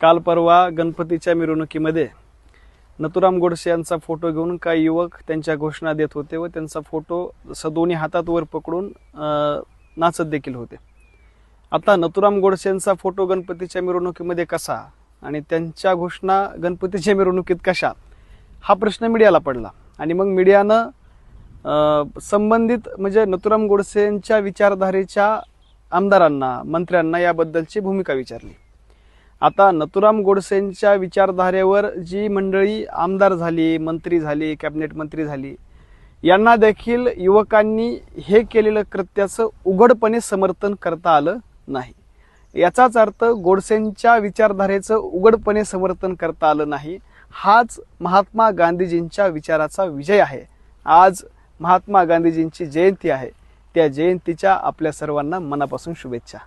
काल परवा गणपतीच्या मिरवणुकीमध्ये नथुराम गोडसे यांचा फोटो घेऊन काही युवक त्यांच्या घोषणा देत होते व त्यांचा फोटो असं दोन्ही हातात वर पकडून नाचत देखील होते. आता नथुराम गोडसे यांचा फोटो गणपतीच्या मिरवणुकीमध्ये कसा आणि त्यांच्या घोषणा गणपतीच्या मिरवणुकीत कशा हा प्रश्न मीडियाला पडला. आणि मग मीडियानं संबंधित म्हणजे नथुराम गोडसे यांच्या विचारधारेच्या आमदारांना मंत्र्यांना याबद्दलची भूमिका विचारली. आता नथुराम गोडसेंच्या विचारधारेवर जी मंडळी आमदार झाली मंत्री झाली कॅबिनेट मंत्री झाली यांना देखील युवकांनी हे केलेलं कृत्याचं उघडपणे समर्थन करता आलं नाही. याचाच अर्थ गोडसेंच्या विचारधारेचं उघडपणे समर्थन करता आलं नाही. हाच महात्मा गांधीजींच्या विचाराचा विजय आहे. आज महात्मा गांधीजींची जयंती आहे. त्या जयंतीच्या आपल्या सर्वांना मनापासून शुभेच्छा.